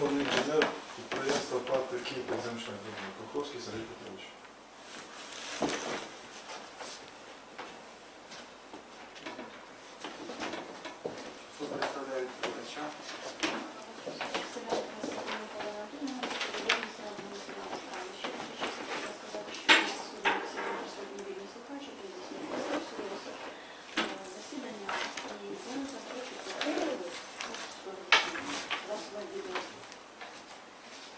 головний інженер підприємства ПАТ Київ Земшин Коховський Сергій Петрович. Хто представляє відповідача?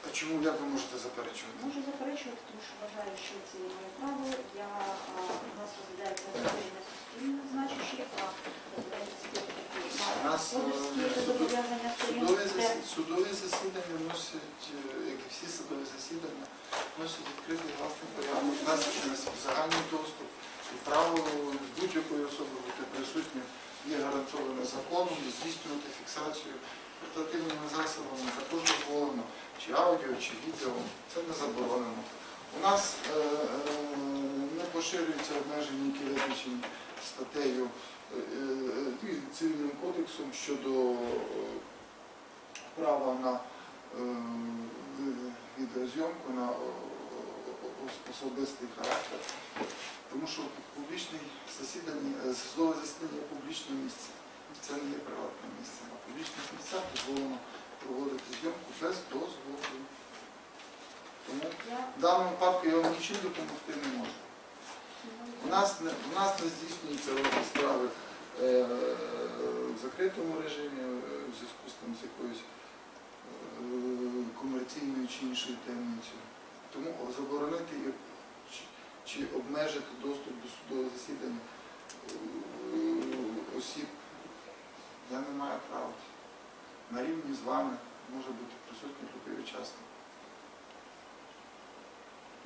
А чому як ви можете заперечувати? Можу заперечувати, тому що вважаю, що це є моє право. Я а, у нас розглядається засідання суспільне значущі, а розглядається спілки У нас, е, господарські суду- зобов'язання сторін. Судові, де засі- судові засідання носять, е, як і всі судові засідання, носять відкритий власний порядок. У нас є загальний доступ і право будь-якої особи бути присутнім є гарантоване законом, і здійснювати фіксацію портативними засобами також дозволено, чи аудіо, чи відео. Це не заборонено. У нас е, е, не поширюються обмеження, які визначені статтею е, е, цивільним кодексом щодо е, права на е, відеозйомку, на особистий характер. Тому що публічне засідання, е, судове засідання публічне місце. Це не є приватне місце. На публічних місцях дозволено проводити зйомку без дозволу. Тому в даному випадку я вам нічим допомогти не можу. У нас не, у нас не здійснюється розгляд справи е, в закритому режимі е, в зв'язку з там з якоюсь е, комерційною чи іншою таємницею. Тому заборонити чи, чи обмежити доступ до судового засідання е, осіб я не маю права. На рівні з вами може бути присутній любий учасник.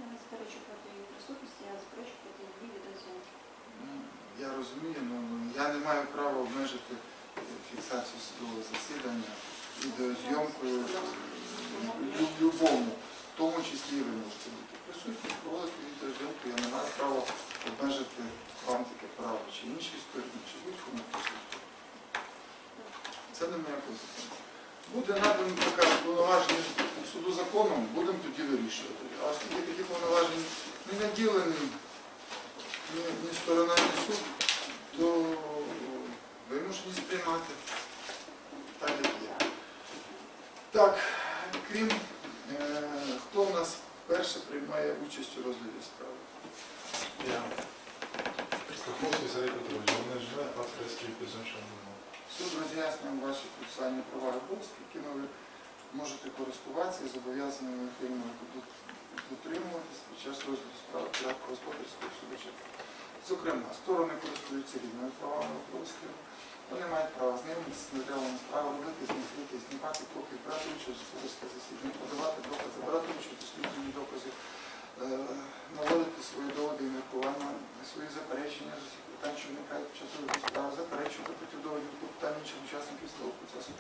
я не заперечу проти її присутності, я заперечу проти її відеозйомки. Ну, Я розумію, але я не маю права обмежити е, фіксацію судового засідання відеозйомкою лю- любому, тому числі ви можете бути присутні, проводити відеозйомку, я не маю права обмежити вам таке право, чи іншій стороні, чи будь-кому присутні. Це не моя компетенція. Буде надано така повноваження суду законом, будемо тоді вирішувати. А оскільки такі повноваження не наділені ні, ні сторона, ні суд, то вимушені сприймати так, як є. Так, крім е, хто у нас перше приймає участь у розгляді справи? Я. Коховський Сергій Петрович, головний інженер ПАТ Київ Земшин Суд роз'яснює ваші процесуальні права і обов'язки, якими ви можете користуватися і зобов'язаними фірмою дотримуватись під час розгляду справи порядку господарського судочинства. Зокрема, сторони користуються рівними правами і. Вони мають право знайомитися з матеріалами справи, робити змістити, знімати копії, брати участь господарське засідання, подавати докази, брати участь у слідченні доказів, е, наводити свої доводи і міркування, свої заперечення з усіх питань, що виникають під час заперечувати проти доводів клопотань інших учасників судового процесу,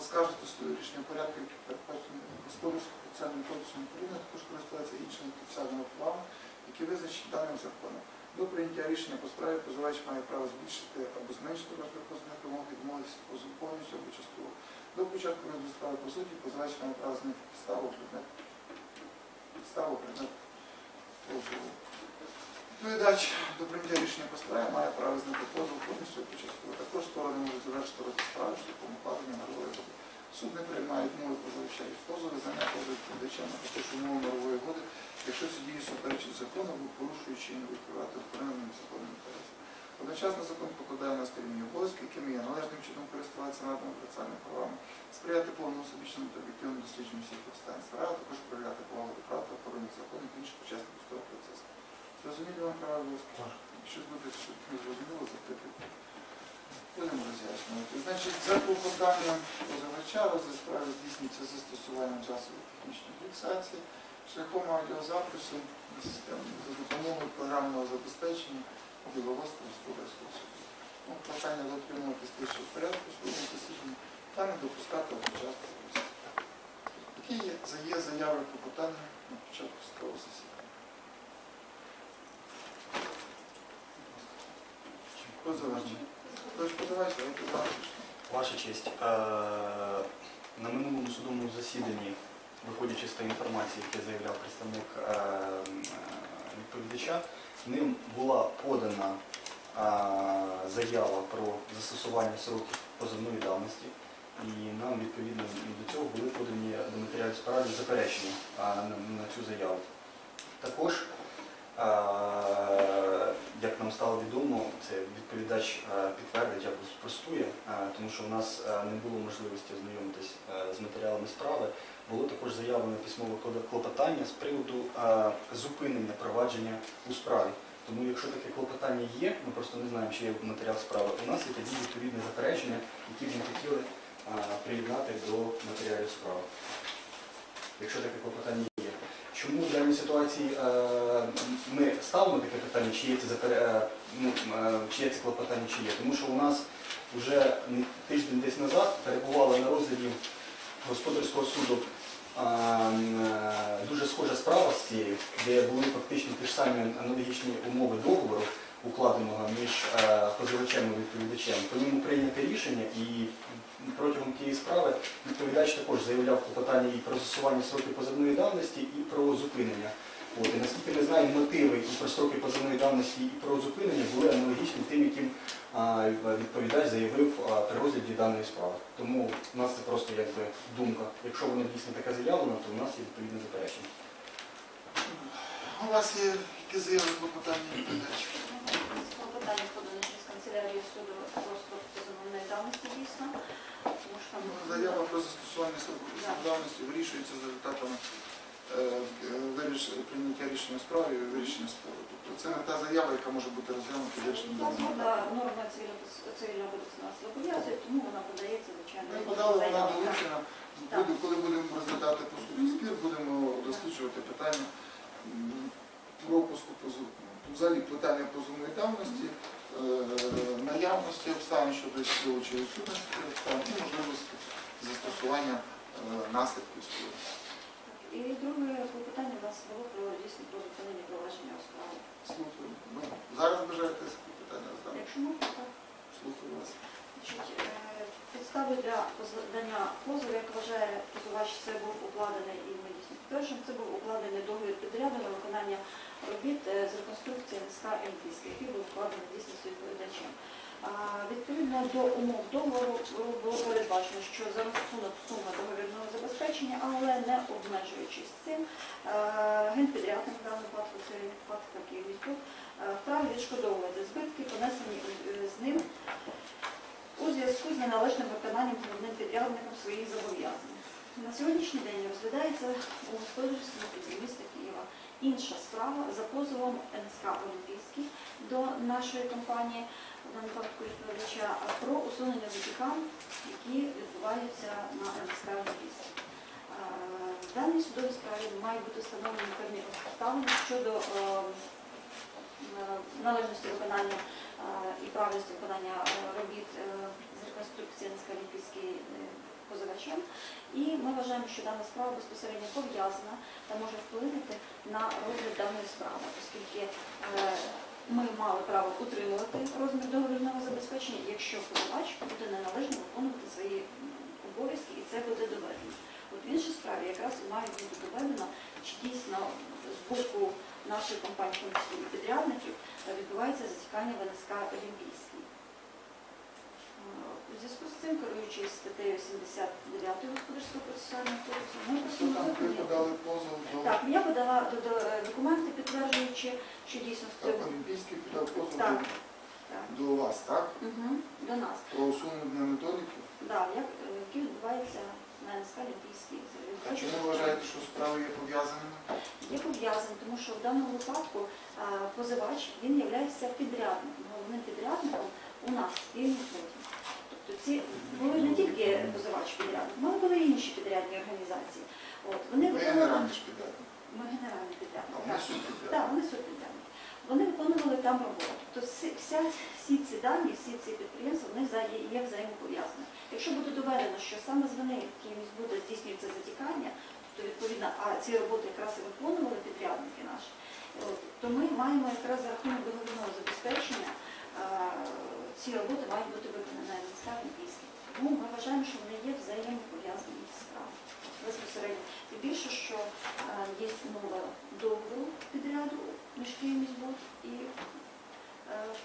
оскаржити своє рішення порядку, які передбачені господарським процесуальним кодексом України, також користуватися іншими процесуальними правами, які визначені даним законом. До прийняття рішення по справі позивач має право збільшити або зменшити розмір позовних вимог, відмовитися позову повністю або частково. До початку розгляду справи по суті позивач має право змінити підставу, предмет, підставу, предмет позову. Відповідач до прийняття рішення по справі має право знати позов повністю або частково. Також сторони можуть завершити розгляд справи шляхом укладення мирової угоди. Суд не приймає відмови позивача від позову, знання позову відповідача на також умови мирової угоди, якщо суперечить закону або порушуючи і не відкривати впевненим законним інтересом. Одночасно закон покладає на сторінні обов'язки, якими є належним чином користуватися наданими процесуальними правами, сприяти повному всебічному та об'єктивному дослідженню всіх обставин справи, а також проявляти повагу до прав та охорони законів інших учасників цього процесу. Зрозумілі вам права обов'язки? Якщо буде щось не зрозуміло, запитайте. Будемо роз'яснювати. Значить, за клопотанням позивача розгляд справи здійснюється з застосуванням засобів технічної фіксації, шляхом аудіозапису, за допомогою програмного забезпечення, діловодства господарського суду. Ну, прохання дотримуватись тиші порядку судового засідання та не допускати одночасних виступів. Які є, за- є заяви клопотання на початку судового засідання? Позивач. Тож позивач, давайте завтра. Ваша честь, е, на минулому судовому засіданні, виходячи з тої інформації, яку заявляв представник е, е, відповідача, ним була подана е, заява про застосування сроків позовної давності. І нам відповідно до цього були подані до матеріалів справи заперечення на, цю заяву. Також, як нам стало відомо, це відповідач підтвердить або спростує, тому що в нас не було можливості ознайомитись з матеріалами справи. Було також заявлено письмове клопотання з приводу е, зупинення провадження у справі. Тому якщо таке клопотання є, ми просто не знаємо, чи є матеріал справи. У нас є тоді відповідне заперечення, які б ми хотіли е, приєднати до матеріалів справи. Якщо таке клопотання є. Чому в даній ситуації е, ми ставимо таке питання, чи є це е, ну, е, чи є це клопотання, чи є? Тому що у нас вже тиждень десь назад перебувала на розгляді господарського суду дуже схожа справа з цією, де були фактично ті ж самі аналогічні умови договору, укладеного між е, позивачем і відповідачем. По ньому прийняте рішення і протягом тієї справи відповідач також заявляв клопотання і про застосування сроків позивної давності, і про зупинення. От, і наскільки ми знаємо, мотиви і про строки позовної давності, і про зупинення були аналогічні тим, яким а, відповідач заявив а, при розгляді даної справи. Тому у нас це просто якби думка. Якщо воно дійсно таке заявлено, то у нас є відповідне заперечення. У вас є які заяви клопотання відповідач? Клопотання подано через канцелярію суду про строк позовної давності дійсно, тому що там Ну, Заява про застосування сроку Да. давності вирішується за результатами прийняття рішення справи і вирішення спору. Тобто це не та заява, яка може бути розглянута вирішенням даного. норма цивільного кодексу нас зобов'язує, тому вона подається, звичайно. Ми подали, вона долучена. Коли будемо розглядати по суті спір, будемо досліджувати питання пропуску позов- взагалі питання позовної давності, е, наявності обставин щодо співу чи відсутності обставин і можливості застосування е, наслідків співу. І друге клопотання у нас було про дійсно про зупинення провадження у справі. Слухаю. Ну, зараз бажаєте питання задати. Якщо можна, так. Слухаю вас. Значить, е, Підстави для подання позову, як вважає позивач, це був укладений і ми дійсно підтверджуємо, це був укладений договір підряду на виконання робіт е, з реконструкції НСК Олімпійська, який був укладений дійсно з відповідачем. Відповідно до умов договору було передбачено, що за рахунок суми договірного забезпечення, але не обмежуючись цим, генпідрядник в даному випадку це випадок Київміськук, вправі відшкодовувати збитки, понесені е, з ним у зв'язку з неналежним виконанням головним підрядником своїх зобов'язань. На сьогоднішній день розглядається у господарському суді міста Києва інша справа за позовом НСК Олімпійський до нашої компанії, випадку відповідача, про усунення затікань, які відбуваються на Олімпійський. Е, В даній судовій справі мають бути встановлені певні обставини щодо е, е, належності виконання е, і правильності виконання робіт з реконструкції НСК Олімпійський позивачем. І ми вважаємо, що дана справа безпосередньо пов'язана та може вплинути на розгляд даної справи, оскільки ми мали право утримувати розмір договірного забезпечення, якщо подавач буде неналежно виконувати свої обов'язки, і це буде доведено. От в іншій справі якраз має бути доведено, чи дійсно з боку нашої компанії, в тому числі підрядників, відбувається затікання ВНСК Олімпійський. Зв'язку з цим, керуючись статтею 79 Господарського процесуального кодексу, ми Що просимо зупинити. подали позов до Так, я подала до- до- е, документи, підтверджуючи, що дійсно в так, цьому Олімпійський подав позов Так. до- так, до вас, так? угу, до нас. Про усунення недоліків. Да, як, е, які відбуваються на НСК Олімпійській. А чому ви вважаєте, що справи є пов'язаними? Є пов'язані, тому що в даному випадку е, позивач він є підрядником, головним підрядником у нас в. Тобто ці були не тільки позивач підрядник, але були і інші підрядні організації. От, вони Ви виконували- ж. Ми генеральний підрядник. А вони так. вони субпідрядники. Вони виконували там роботу. Тобто всі, вся, всі ці дані, всі ці підприємства, вони взає- є взаємопов'язані. Якщо буде доведено, що саме з вини якимось буде здійснюється затікання, то відповідно, а ці роботи якраз і виконували підрядники наші, от, то ми маємо якраз за рахунок договірного забезпечення е, ці роботи мають бути виконані на НСК після. Тому ми вважаємо, що вони є взаємопов'язані з справами безпосередньо. Тим більше, що е, є умова договору підряду між Київміськбуд і е,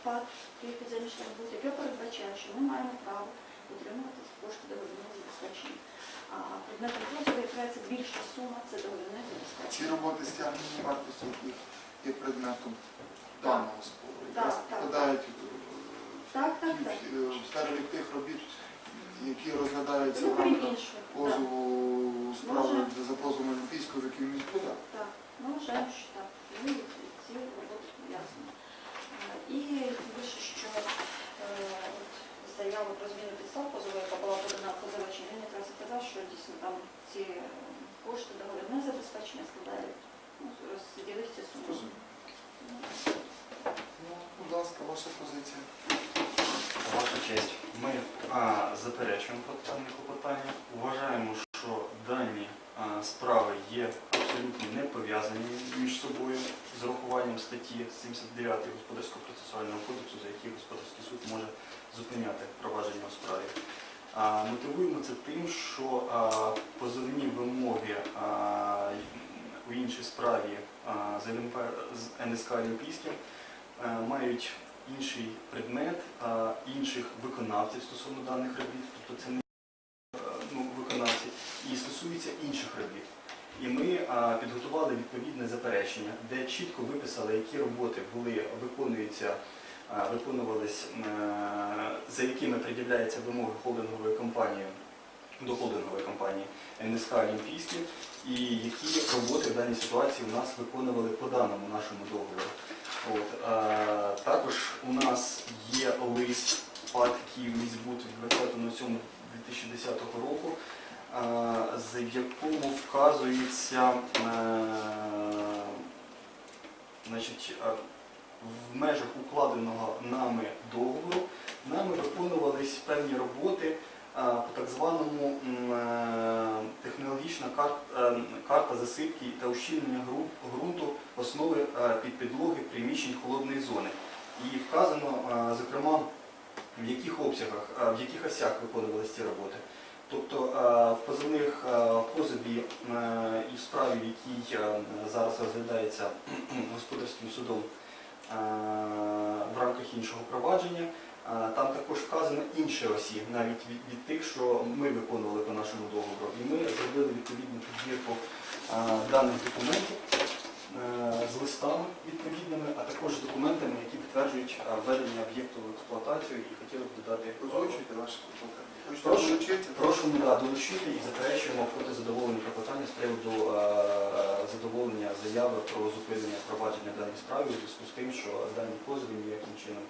ПАД Київ підземний шляхбуд, яке передбачає, що ми маємо право отримувати кошти договірного забезпечення. А предметом позову якраз більша сума це договірне Ці роботи стягнені вартості, яких є предметом даного спору. Так, так. Так, так, так. е, тих робіт, які розглядаються Ну, в рамках позову справи за позовом Олімпійського в якій міськода. так. Ми вважаємо, що так. Ми ці роботи пов'язані. Е, І більше, що е, заяву про зміну підстав позову, яка була подана позивачем, він якраз і казав, що дійсно там ці кошти договірне забезпечення складають, ну, розділив ці суми. Ну, будь ласка, ваша позиція. Ваша честь, ми а, заперечуємо даних клопотання. Вважаємо, що дані а, справи є абсолютно не пов'язані між собою з урахуванням статті 79 Господарського процесуального кодексу, за який господарський суд може зупиняти провадження у справі. А, мотивуємо це тим, що а, позовні вимоги а, у іншій справі а, з НСК Олімпійським е, мають інший предмет, а, інших виконавців стосовно даних робіт, тобто це не е, ну, виконавці, і стосується інших робіт. І ми а, підготували відповідне заперечення, де чітко виписали, які роботи були виконуються, а, виконувались, е, за якими пред'являються вимоги холдингової компанії до холдингової компанії НСК Олімпійський, і які роботи в даній ситуації у нас виконували по даному нашому договору. От, е, також у нас є лист ПАД Київміськбуд від 20.07.2010 року, е, з якому вказується е, значить, е, в межах укладеного нами договору нами виконувались певні роботи по так званому е, технологічна карта, е, карта засипки та ущільнення ґрунту основи е, під підлоги приміщень холодної зони. І вказано, е, зокрема, в яких обсягах, е, в яких осях виконувалися ці роботи. Тобто е, в позовних е, в позові е, і в справі, в якій е, зараз розглядається господарським судом е, в рамках іншого провадження, е, там також вказано інші осі, навіть від, від тих, що ми виконували по нашому договору. І ми зробили відповідну підбірку даних документів е, з листами відповідними, а також з документами, які підтверджують введення об'єкту в експлуатацію і хотіли б додати. Озвучуйте ваші. Прошу. Прошу да, долучити і заперечуємо проти задоволення клопотання з приводу е, задоволення заяви про зупинення провадження даної справи у зв'язку з тим, що дані позови ніяким чином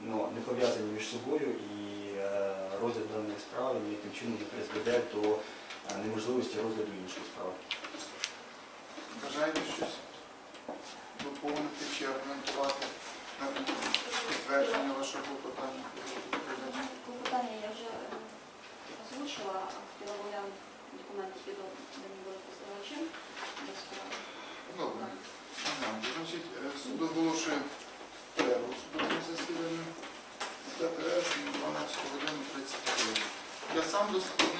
ну, не пов'язані між собою і е, розгляд даної справи ніяким чином не призведе до е, неможливості розгляду іншої справи. Бажаєте щось доповнити чи аргументувати на підтвердження вашого клопотання? Клопотання я вже е, озвучила, а хотіла оглянути документи, які до мені були позивачем до справи. Добре. Ага. Значить, е, суд оголошує перерву в судовому засіданні. Та перерву 12 годину 30 хвилин. Я